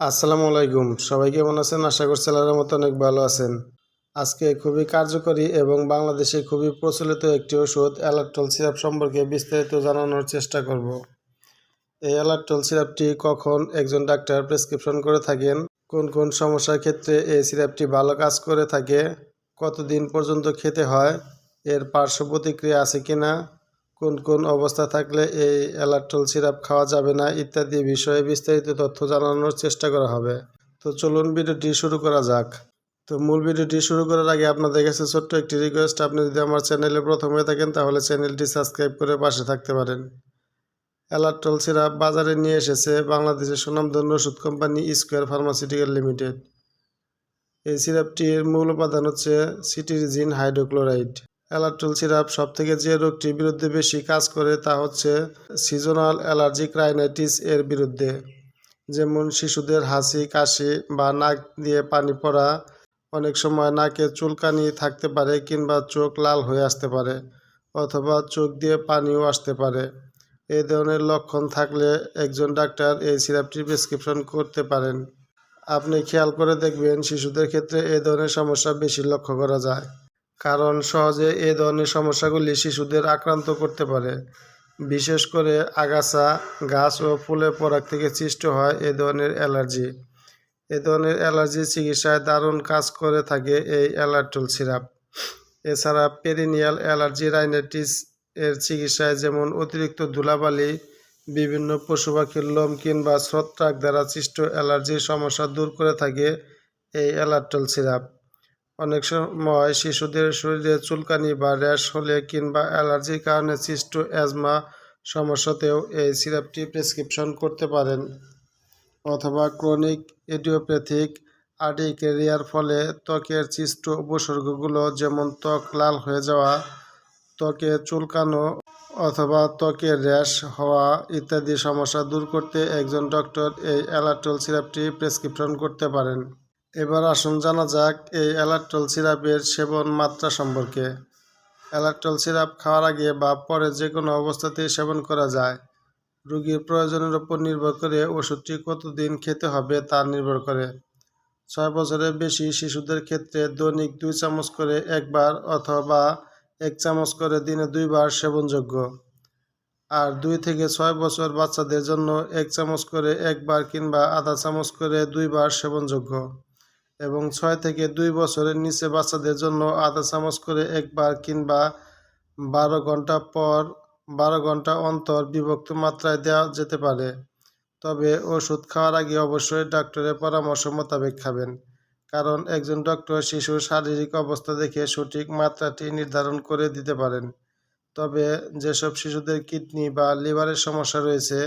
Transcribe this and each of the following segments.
আসসালামু আলাইকুম। সবাই কেমন আছেন? আশা করছি আল্লাহর মতো অনেক ভালো আছেন। আজকে খুবই কার্যকরী এবং বাংলাদেশে খুবই প্রচলিত একটি ওষুধ, অ্যালার্টল সিরাপ সম্পর্কে বিস্তারিত জানানোর চেষ্টা করব। এই অ্যালার্টল সিরাপটি কখন একজন ডাক্তার প্রেসক্রিপশন করে থাকেন? কোন কোন সমস্যার ক্ষেত্রে এই সিরাপটি ভালো কাজ করে থাকে? কতদিন পর্যন্ত খেতে হয়? এর পার্শ্ব প্রতিক্রিয়া আছে কিনা? কোন কোন অবস্থা থাকলে এই অ্যালার্টল সিরাপ খাওয়া যাবে না ইত্যাদি বিষয়ে বিস্তারিত তথ্য জানানোর চেষ্টা করা হবে। তো চলুন ভিডিওটি শুরু করা যাক। তো মূল ভিডিওটি শুরু করার আগে আপনাদের কাছে ছোট্ট একটি রিকোয়েস্ট আপনি যদি আমার চ্যানেলে প্রথম হয়ে থাকেন তাহলে চ্যানেলটি সাবস্ক্রাইব করে পাশে থাকতে পারেন। অ্যালার্টল সিরাপ বাজারে নিয়ে এসেছে বাংলাদেশের সুনামধন্য ওষুধ কোম্পানি স্কোয়ার ফার্মাসিউটিক্যাল লিমিটেড। এই সিরাপটির মূল উপাদান হচ্ছে সিটিরিজিন হাইড্রোক্লোরাইড। অ্যালার্টল সিরাপ সব থেকে যে রোগটির বিরুদ্ধে বেশি কাজ করে তা হচ্ছে সিজনাল অ্যালার্জিক রাইনাইটিস এর বিরুদ্ধে। যেমন শিশুদের হাসি, কাশি বা নাক দিয়ে পানি পড়া অনেক সময় নাকে চুলকানি থাকতে পারে কিংবা চোখ লাল হয়ে আসতে পারে অথবা চোখ দিয়ে পানিও আসতে পারে। এই ধরনের লক্ষণ থাকলে একজন ডাক্তার এই সিরাপটি প্রেসক্রিপশন করতে পারেন। আপনি খেয়াল করে দেখবেন শিশুদের ক্ষেত্রে এই ধরনের সমস্যা বেশি লক্ষ্য করা যায়। কারণ সহজে এ ধরনের সমস্যাগুলি শিশুদের আক্রান্ত করতে পারে। বিশেষ করে আগাছা, গাছ ও ফুলের পরাগ থেকে সৃষ্ট হয় এ ধরনের অ্যালার্জি। এ ধরনের অ্যালার্জি চিকিৎসায় দারুণ কাজ করে থাকে এই অ্যালার্টল সিরাপ। এছাড়া পেরিনিয়াল অ্যালার্জি, রাইনাইটিস এর চিকিৎসায় যেমন অতিরিক্ত ধুলাবালি, বিভিন্ন পশু পাখির লোম কিংবা ছত্রাক দ্বারা সৃষ্ট অ্যালার্জির সমস্যা দূর করে থাকে এই অ্যালার্টল সিরাপ। অনেক সময় শিশুদের শরীরে চুলকানি বা র্যাশ হলে কিংবা অ্যালার্জির কারণে সৃষ্ট অ্যাজমা সমস্যাতেও এই সিরাপটি প্রেসক্রিপশন করতে পারেন। অথবা ক্রনিক ইডিওপ্যাথিক আর্টিকেরিয়ার ফলে ত্বকের সৃষ্ট উপসর্গগুলো যেমন ত্বক লাল হয়ে যাওয়া, ত্বকে চুলকানো অথবা ত্বকে র্যাশ হওয়া ইত্যাদি সমস্যা দূর করতে একজন ডক্টর এই অ্যালার্টল সিরাপটি প্রেসক্রিপশন করতে পারেন। এবার আসুন জানা যাক এই অ্যালার্টল সিরাপের সেবন মাত্রা সম্পর্কে। অ্যালার্টল সিরাপ খাওয়ার আগে বা পরে যে কোনো অবস্থাতেই সেবন করা যায়। রোগীর প্রয়োজনের উপর নির্ভর করে ওষুধটি কতদিন খেতে হবে তা নির্ভর করে। ছয় বছরের বেশি শিশুদের ক্ষেত্রে দৈনিক দুই চামচ করে একবার অথবা এক চামচ করে দিনে দুইবার সেবনযোগ্য। আর দুই থেকে ছয় বছর বাচ্চাদের জন্য এক চামচ করে একবার কিংবা আধা চামচ করে দুইবার সেবনযোগ্য। এবং ছয় থেকে দুই বছরের নিচে বাচ্চাদের জন্য আধা চামচ করে একবার কিংবা বারো ঘণ্টা পর বারো ঘণ্টা অন্তর বিভক্ত মাত্রায় দেওয়া যেতে পারে। তবে ওষুধ খাওয়ার আগে অবশ্যই ডক্টরের পরামর্শ মোতাবেক খাবেন, কারণ একজন ডক্টর শিশুর শারীরিক অবস্থা দেখে সঠিক মাত্রাটি নির্ধারণ করে দিতে পারেন। তবে যেসব শিশুদের কিডনি বা লিভারের সমস্যা রয়েছে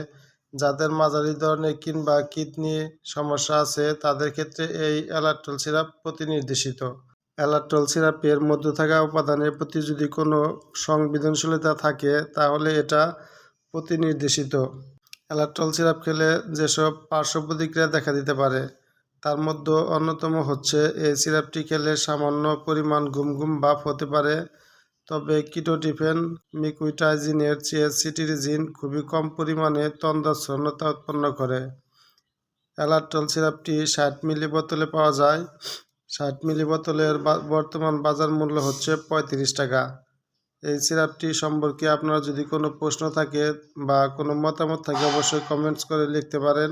যাদের মাঝারি ধরনের কিংবা কিডনি সমস্যা আছে, তাদের ক্ষেত্রে এই অ্যালার্টল সিরাপ প্রতিনির্দেশিত। অ্যালার্টল সিরাপের মধ্যে থাকা উপাদানের প্রতি যদি কোনো সংবেদনশীলতা থাকে, তাহলে এটা প্রতিনির্দেশিত। অ্যালার্টল সিরাপ খেলে যেসব পার্শ্ব প্রতিক্রিয়া দেখা দিতে পারে, তার মধ্যে অন্যতম হচ্ছে, এই সিরাপটি খেলে সামান্য পরিমাণ ঘুম ঘুম ভাব হতে পারে তবে কিটোটিফেন মিকুইটাইজিনের চেয়ে সিটিরিজিন খুবই কম পরিমাণে তন্দ্রাচ্ছন্নতা উৎপন্ন করে। অ্যালার্টল সিরাপটি ষাট মিলি বোতলে পাওয়া যায়। ষাট মিলি বোতলের বর্তমান বাজার মূল্য হচ্ছে পঁয়ত্রিশ টাকা। এই সিরাপটি সম্পর্কে আপনার যদি কোনো প্রশ্ন থাকে বা কোনো মতামত থাকে অবশ্যই কমেন্টস করে লিখতে পারেন।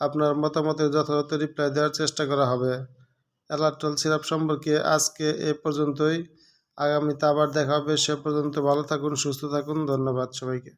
আপনার মতামতের যথাযথ রিপ্লাই দেওয়ার চেষ্টা করা হবে। অ্যালার্টল সিরাপ সম্পর্কে আজকে এ পর্যন্তই। আগামীতে আবার দেখা হবে সে পর্যন্ত ভালো থাকুন সুস্থ থাকুন ধন্যবাদ সবাইকে।